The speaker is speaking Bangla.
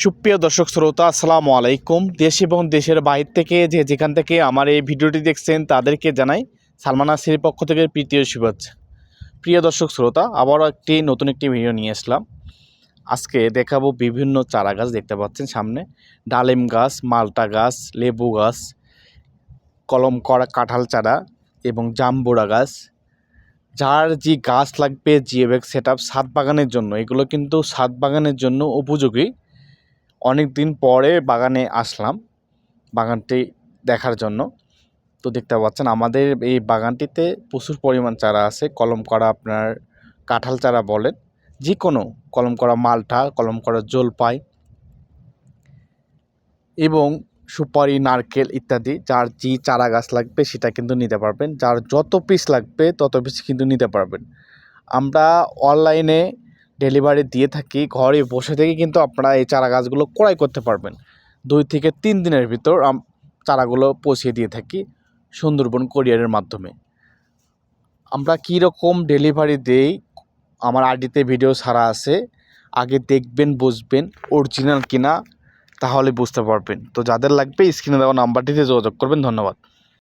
সুপ্রিয় দর্শক শ্রোতা, আসসালামু আলাইকুম। দেশ এবং দেশের বাইরে থেকে যে যেখান থেকে আমার এই ভিডিওটি দেখছেন, তাদেরকে জানাই সালমান আসির পক্ষ থেকে প্রীতীয় শুভেচ্ছা। প্রিয় দর্শক শ্রোতা, আবারও একটি নতুন একটি ভিডিও নিয়ে আসলাম। আজকে দেখাবো বিভিন্ন চারা গাছ দেখতে পাচ্ছেন সামনে। ডালিম গাছ, মালটা গাছ, লেবু গাছ, কলম করা কাঁঠাল চারা এবং জাম্বুরা গাছ। যার যে গাছ লাগবে জিএবেক সেট আপ ছাদ বাগানের জন্য, এগুলো কিন্তু ছাদ বাগানের জন্য উপযোগী। অনেক দিন পরে বাগানে আসলাম, বাগানটি দেখার জন্য। তো দেখতে পাচ্ছেন, আমাদের এই বাগানটিতে প্রচুর পরিমাণ চারা আছে কলম করা আপনার কাঁঠাল চারা বলেন যে কোনো কলম করা মালটা কলম করা জলপাই এবং সুপারি, নারকেল ইত্যাদি, যার যে চারা গাছ লাগবে সেটা কিন্তু নিতে পারবেন, যার যত পিস লাগবে তত পিস কিন্তু নিতে পারবেন। আমরা অনলাইনে ডেলিভারি দিয়ে থাকি, ঘরে বসে থেকে কিন্তু আপনারা এই চারা গাছগুলো ক্রয় করতে পারবেন। দুই থেকে তিন দিনের ভিতর চারাগুলো পৌঁছে দিয়ে থাকি সুন্দরবন কোরিয়ারের মাধ্যমে। আমরা কী রকম ডেলিভারি দেই, আমার আইডিতে ভিডিও ছাড়া আছে, আগে দেখবেন, বুঝবেন, অরিজিনাল কিনা, তাহলে বুঝতে পারবেন। তো যাদের লাগবে, স্ক্রিনে দেওয়া নাম্বারটিতে যোগাযোগ করবেন, ধন্যবাদ।